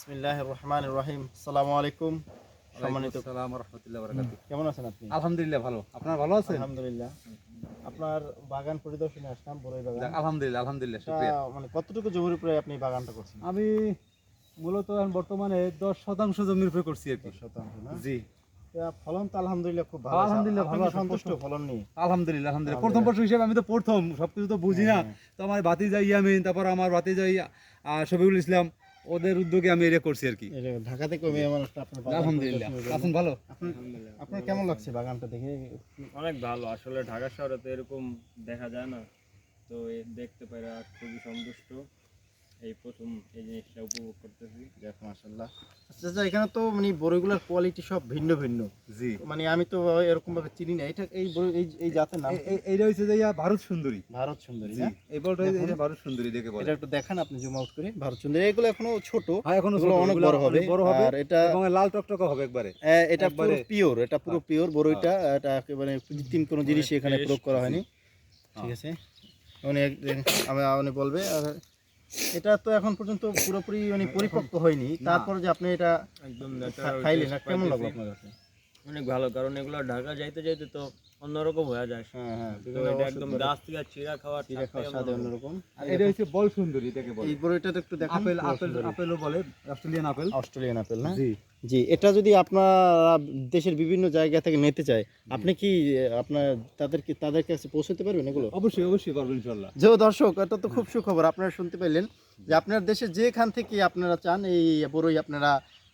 বিসমিল্লাহ রহমান রহিম। সালামু আলাইকুম সম্মানিত আসসালামু রহমতুল্লাহ কেমন আছেন আপনি? আলহামদুলিল্লাহ ভালো। আপনার ভালো আছেন? আলহামদুলিল্লাহ। আপনার বাগান পরিদর্শনে আসলাম বড়ই বাগান। আলহামদুলিল্লাহ আলহামদুলিল্লাহ শুকরিয়া। মানে কতটুকু জমির উপরে আপনি বাগানটা করছেন? আমি মূলত এখন বর্তমানে দশ শতাংশ জমির উপরে করছি আর কি। শতাংশ না? জি। ফলন তো আলহামদুলিল্লাহ খুব ভালো। আলহামদুলিল্লাহ, ভালো সন্তুষ্ট ফলন নিয়ে? আলহামদুলিল্লাহ আলহামদুলিল্লাহ। প্রথম বর্ষ হিসেবে আমি তো প্রথম সবকিছু তো বুঝি না। তো আমার বাতি যাই ইয়ামিন তারপর আমার বাতি যাই শফিকুল ইসলাম। ওদের উদ্যোগে আমি এটা করছি আর কি। ঢাকাতে কমে আমার আপনার আলহামদুলিল্লাহ। আসুন আছেন ভালো? আপনার- আপনার কেমন লাগছে বাগানটা দেখে? অনেক ভালো। আসলে ঢাকা শহরে তো এরকম দেখা যায় না। তো দেখতে পাইরা খুবই সন্তুষ্ট। এই প্রথম এই জিনিসটা উপভোগ করতেছি। আচ্ছা আচ্ছা এখানে তো মানে কোয়ালিটি সব ভিন্ন ভিন্ন। জি। মানে আমি তো এরকম ভাবে চিনি না। এটা এই এই এই জাতের নাম এই- এই- এইটা হচ্ছে যে ভারত সুন্দরী। ভারত সুন্দরী না? এই এটা ভারত সুন্দরী দেখে বলে। এটা একটু দেখান আপনি জুম আউট করে। ভারত সুন্দরী এগুলো এখনও ছোট। হ্যাঁ এখনও ছোট, অনেক বড় হবে। বড় হবে আর এটা এবং লাল টকটকে হবে একবারে। আহ, এটা পুরো পিওর এটা পুরো পিওর বড়ইটা এটা একেবারে কৃত্রিম কোনো জিনিসই এখানে প্রয়োগ করা হয়নি। হ্যাঁ। ঠিক আছে? উনি এক- আমি উনি বলবে আর এটা তো এখন পর্যন্ত পুরোপুরি মানে পরিপক্ক হয়নি। তারপর যে আপনি এটা একদম খাইলেন কেমন লাগল আপনার কাছে? অনেক ভালো কারণ এগুলো ঢাকা যাইতে যাইতে তো অন্যরকম হয়ে যায়। হ্যাঁ হ্যাঁ এটা একদম গাছ থেকে চিরা খাওয়ার চিড়া খাওয়ার স্বাদটাই স্বাদে অন্যরকম। আর এটা হচ্ছে বল সুন্দরী দেখে বলে। এই বড়ইটা তো একটু দেখান। আপেল আপেল আপেলও বলে অস্ট্রেলিয়ান আপেল। অস্ট্রেলিয়ান আপেল না? জি। জি এটা যদি আপনারা দেশের বিভিন্ন জায়গা থেকে নিতে চায় আপনি কি আপনার তাদেরকে তাদের কাছে পৌঁছতে পারবেন এগুলো? অবশ্যই অবশ্যই পারবেন ইনশাল্লাহ যে দর্শক এটা তো খুব সুখবর আপনারা শুনতে পেলেন যে আপনার দেশে যেখান থেকে আপনারা চান এই বড়ই আপনারা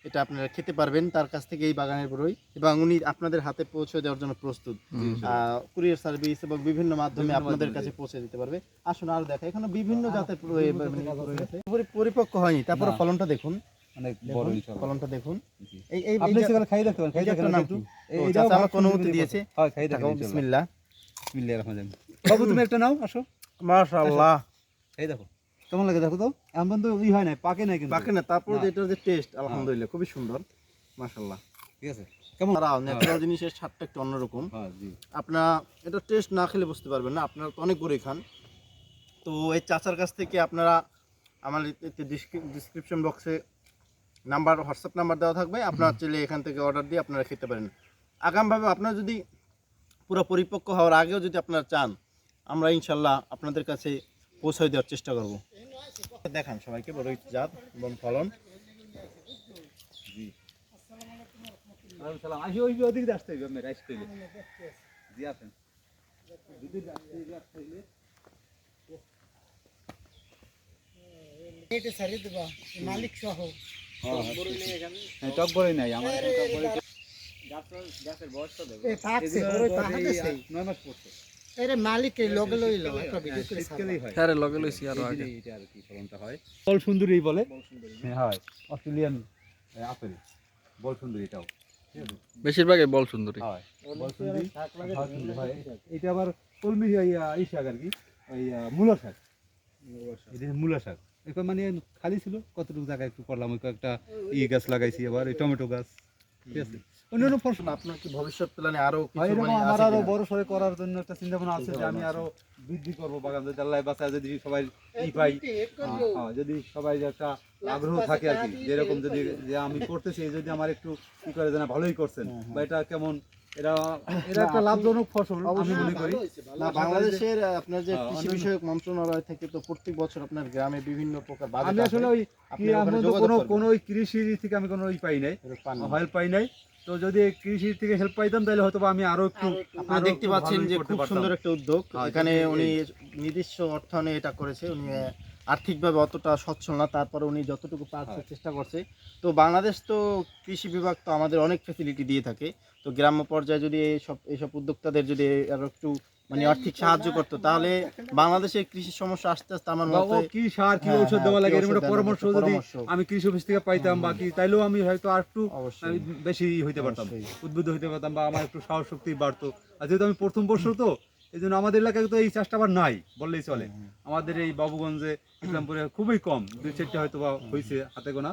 এটা আপনারা খেতে পারবেন তার কাছ থেকে এই বাগানের বড়ই। এবং উনি আপনাদের হাতে পৌঁছে দেওয়ার জন্য প্রস্তুত। কুরিয়ার সার্ভিস এবং বিভিন্ন মাধ্যমে আপনাদের কাছে পৌঁছে দিতে পারবে। আসুন আর দেখা এখানে বিভিন্ন জাতের মানে পরিপক্ক হয়নি তারপরে ফলনটা দেখুন। দেখুন, ফলনটা দেখুন। এই এই আপনি সেখানে খাই দেখতে পারেন খাই দেখেন একটু। কি? এই- ও, এটাও চাচা আমাকে ভারত অনুমতি দিয়েছে। হ্যাঁ খাই দেখেন বিসমিল্লাহ। বিসমিল্লাহির রহমানির রহিম। বাবু তুমি একটা নাও আসো। মাশাআল্লাহ। এই দেখো। কেমন লাগে দেখো তো? এমন তো ই হয় না পাকে নাই কিন্তু। বাকি না তারপর না। যেটা যে টেস্ট আলহামদুলিল্লাহ খুবই সুন্দর মাশাআল্লাহ। ঠিক আছে। কেমন? তারাও ন্যাচারাল জিনিসের স্বাদটা একটু অন্যরকম। হ্যাঁ জি। আপনার এটা টেস্ট না খেলে বুঝতে পারবেন না আপনারা তো অনেক বড়ই খান। তো এই চাচার কাছ থেকে আপনারা আমার ডিসক্রিপশন বক্সে নাম্বার হোয়াটসঅ্যাপ নাম্বার দেওয়া থাকবে। আপনারা চাইলে এখান থেকে অর্ডার দিয়ে আপনারা খেতে পারেন। আগামভাবে আপনারা যদি পুরো পরিপক্ক হওয়ার আগেও যদি আপনারা চান আমরা ইনশাল্লাহ আপনাদের কাছে পৌঁছায় দেওয়ার চেষ্টা করব। দেখান সবাইকে বড়ই জাত এবং ফলন। ওয়ালাইকুম আসি ওই ওদিক আসতে হইবে আপনার আসতে হইবে জি আসেন। যদি আসতে হইবে মালিক সহ। হ্যাঁ টক বড়ই নাই আমার টক বড়ই গাছের পুরো তো সেই। নয় মাস পড়ছে। এরে মালিক এই লগে লইলো একটা ভিডিও করে শীতকালেই হয়। হ্যাঁ লগে লইছি আরও আগে। এটা আর কি ফলনটা হয়। বল সুন্দরী বলে। হ্যাঁ হয়। Australian apple. বল সুন্দরী এটাও। বেশিরভাগই বল সুন্দরী। হয়। বল সুন্দরী হয় এটা আবার কলমি ইয়া, ই শাক আর কি। ওই মূলা শাক। এটা মূলা শাক। মানে খালি ছিল কতটুকু জায়গা একটু করলাম ওই কয়েকটা ই গাছ লাগাইছি আবার এই টমেটো গাছ। ঠিক আছে? অন্যান্য ফসল আপনার কি ভবিষ্যৎ প্ল্যানে আরও কিছু মানে আমার আরও বড় সড়ে করার জন্য একটা চিন্তা ভাবনা আছে যে আমি আরও বৃদ্ধি করব বাগান যদি আল্লাহ বাঁচায় যদি সবাই ই পাই হ্যাঁ, হ্যাঁ, যদি সবাই একটা আগ্রহ থাকে আর কি যেরকম যদি যে আমি করতেছি যদি আমার একটু কি করে যেন ভালোই করছেন। বা এটা কেমন? এটা এটা একটা লাভজনক ফসল আমি মনে করি। না বাংলাদেশের আপনার যে হ্যাঁ, কৃষি বিষয়ক মন্ত্রণালয় থেকে তো প্রত্যেক বছর আপনার গ্রামে বিভিন্ন প্রকার আমি আসলে ওই কোনো কোনো কৃষি থেকে আমি কোনো ই পাই নাই। হেল্প পাই নাই। তো যদি কৃষি থেকে হেল্প পাইতাম তাহলে হয়তো বা আমি আরও একটু আপনারা দেখতে পাচ্ছেন যে খুব সুন্দর একটা উদ্যোগ। হ্যাঁ, এখানে উনি নির্দিষ্ট অর্থায়নে এটা করেছে। উনি আর্থিকভাবে অতটা সচ্ছল না তারপরে উনি যতটুকু পারছে হ্যাঁ। চেষ্টা করছে। তো বাংলাদেশ তো কৃষি বিভাগ তো আমাদের অনেক ফেসিলিটি দিয়ে থাকে। তো গ্রাম্য পর্যায়ে যদি এইসব এইসব উদ্যোক্তাদের যদি আরও একটু মানে আর্থিক সাহায্য করতো। তাহলে বাংলাদেশের কৃষি সমস্যা আস্তে আস্তে আমার মতে কি সার কি হ্যাঁ, ঔষধ হ্যাঁ, দেওয়া লাগে? এরকম ঔষধ একটা পরামর্শ যদি আমি কৃষি অফিস থেকে পাইতাম বা কি তাইলেও আমি হয়তো আর একটু বেশি হইতে পারতাম। উদ্বুদ্ধ হইতে পারতাম বা আমার একটু সাহস শক্তি বাড়তো। আর যেহেতু আমি প্রথম বর্ষ তো এই জন্য আমাদের এলাকায় তো এই চাষটা আবার নাই বললেই চলে। আমাদের এই বাবুগঞ্জে ইসলামপুরে খুবই কম দুই চারটে হয়তো বা হয়েছে হাতে গোনা।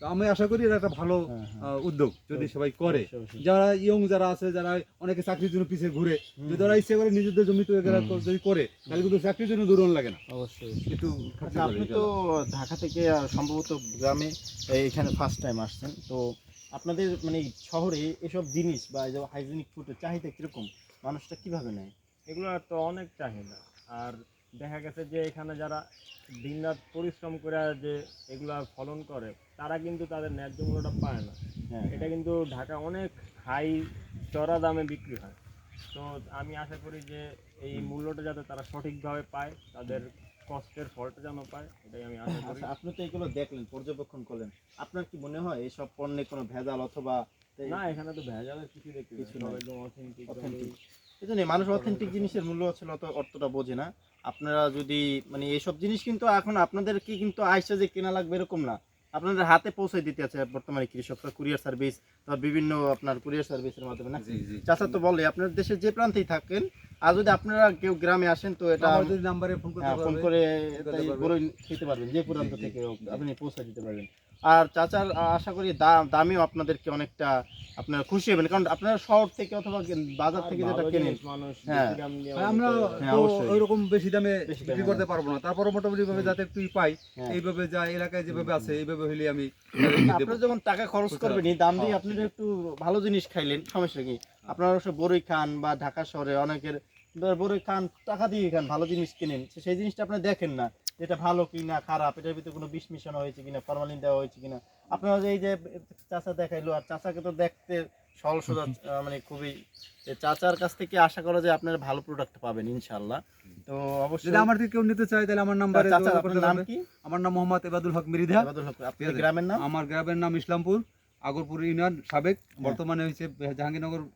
আমি আশা করি এটা একটা ভালো হ্যাঁ, হ্যাঁ। আহ, উদ্যোগ যদি সবাই করে। যারা ইয়ং যারা আছে যারা অনেকে চাকরির জন্য পিছিয়ে ঘুরে যদি ওরা ইচ্ছে করে নিজেদের জমিতে যদি করে তাহলে কিন্তু চাকরির জন্য দূরণ লাগে না। অবশ্যই। একটু খাটতে আচ্ছা আপনি তো ঢাকা থেকে সম্ভবত গ্রামে এখানে ফার্স্ট টাইম আসছেন। তো আপনাদের মানে শহরে এসব জিনিস বা এই যে হাইজেনিক ফুডের চাহিদা কীরকম? মানুষটা কীভাবে নেয়? এগুলো তো অনেক চাহিদা। আর দেখা গেছে যে এখানে যারা দিনরাত পরিশ্রম করে যে এগুলা ফলন করে তারা কিন্তু তাদের ন্যায্য মূল্যটা পায় না। হ্যাঁ। এটা কিন্তু ঢাকা অনেক হাই চড়া দামে বিক্রি হয়। তো আমি আশা করি যে এই মূল্যটা যাতে তারা সঠিকভাবে পায় তাদের কষ্টের ফলটা যেন পায় এটাই আমি আশা করি। আচ্ছা আপনি তো এগুলো দেখলেন পর্যবেক্ষণ করলেন। আপনার কি মনে হয় এইসব পণ্যে কোনো ভেজাল অথবা না এখানে তো ভেজালের কিছু দেখতে কিছু। একদম অথেন্টিক। এই জন্য মানুষ অথেন্টিক জিনিসের মূল্য তো অর্থটা বোঝে না। আপনারা যদি মানে এইসব জিনিস কিন্তু এখন আপনাদের কি কিন্তু আইসা যে কেনা লাগবে এরকম না। আপনাদের হাতে পৌঁছে দিতে আছে বর্তমানে কৃষকরা কুরিয়ার সার্ভিস বা বিভিন্ন আপনার কুরিয়ার সার্ভিসের মাধ্যমে না? চাচা তো বলে আপনার দেশের যে প্রান্তেই থাকেন আর যদি আপনারা কেউ গ্রামে আসেন তো এটা নাম্বারে ফোন করতে হ্যাঁ, ফোন করে। বড়ই খেতে পারবেন যে প্রান্ত থেকে আপনি পৌঁছে দিতে পারবেন। আর চাচার আশা করি দাম দামেও আপনাদেরকে অনেকটা আপনারা খুশি হবেন। কারণ আপনারা শহর থেকে অথবা বাজার থেকে যেটা কেনেন হ্যাঁ। আমরা হ্যাঁ, তো অবশ্যই। ওইরকম বেশি দামে বিক্রি করতে পারব না। তারপরে মোটামুটি ভাবে যাতে একটু পাই হ্যাঁ। এইভাবে যা এলাকায় যেভাবে আছে এইভাবে হইলে আমি আপনারা যখন টাকা খরচ করবেন এই দাম দিয়ে হ্যাঁ, আপনারা একটু ভালো জিনিস খাইলেন সমস্যা কি? আপনারা অবশ্য বড়ই খান বা ঢাকা শহরে অনেকের বড়ই খান টাকা দিয়ে খান ভালো জিনিস কিনেন সেই জিনিসটা আপনি দেখেন না। এটা ভালো কিনা খারাপ এটার ভিতরে কোনো বিষ মিশানো হয়েছে কিনা ফরমালিন দেওয়া হয়েছে কিনা? আপনারা এই যে চাচা দেখাইলো আর চাচাকে তো দেখতে সরল সোজা মানে খুবই চাচার কাছ থেকে আশা করা যায় আপনারা ভালো প্রোডাক্ট পাবেন ইনশাল্লাহ তো অবশ্যই যদি আমার থেকে কেউ নিতে চায় তাহলে আমার নাম্বারে চাচা আপনার নাম কি? আমার নাম মোহাম্মদ এবাদুল হক মিরিধা। আবাদুল হক আপনার গ্রামের নাম? আমার গ্রামের নাম ইসলামপুর আগরপুর ইউনিয়ন সাবেক। বর্তমানে হয়েছে জাহাঙ্গীরনগর হ্যাঁ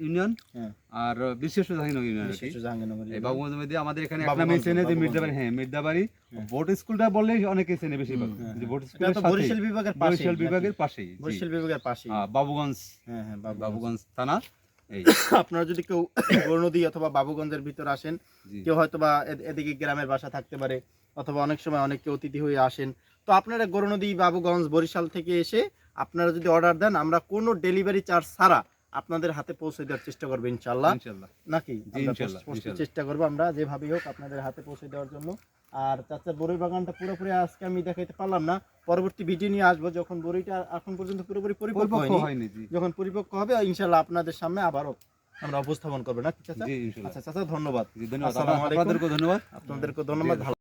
ইউনিয়ন হ্যাঁ। আর বিশেষ জাহাঙ্গীরনগর ইউনিয়ন আর। বিশেষ জাহাঙ্গীরনগর এই বাবুগঞ্জ মধ্যে আমাদের এখানে চেনে যে মির্জাবাড়ি হ্যাঁ মির্জাবাড়ি। হ্যাঁ। বোট স্কুলটা বললেই অনেকে চেনে বেশিরভাগ। হ্যাঁ, যে বোট সাথে বরিশাল বিভাগের পাশে বরিশাল বিভাগের পাশেই বরিশাল বিভাগের পাশে আহ, বাবুগঞ্জ। হ্যাঁ হ্যাঁ বাবুগঞ্জ। থানা আপনারা যদি কেউ গৌরনদী অথবা বাবুগঞ্জের ভিতর আসেন কেউ হয়তো বা এদিকে গ্রামের বাসা থাকতে পারে অথবা অনেক সময় অনেকে অতিথি হয়ে আসেন। তো আপনারা গৌরনদী বাবুগঞ্জ বরিশাল থেকে এসে আপনারা যদি অর্ডার দেন আমরা কোনো ডেলিভারি চার্জ ছাড়া আপনাদের হাতে পৌঁছে দেওয়ার চেষ্টা করব ইনশাল্লাহ নাকি। চেষ্টা করব আমরা যেভাবেই হোক আপনাদের হাতে পৌঁছে দেওয়ার জন্য। আর চাচার বড়ই বাগানটা পুরোপুরি আজকে আমি দেখাইতে পারলাম না। পরবর্তী ভিডিও নিয়ে আসব যখন বড়িটা এখন পর্যন্ত পুরোপুরি পরিপক্ক হয়নি। যখন পরিপক্ক হবে ইনশাল্লাহ আপনাদের সামনে আবারও আমরা উপস্থাপন করব। না চাচা? আচ্ছা চাচা ধন্যবাদ। ধন্যবাদ আপনাদেরকে ধন্যবাদ। আপনাদেরকে ধন্যবাদ। ভালো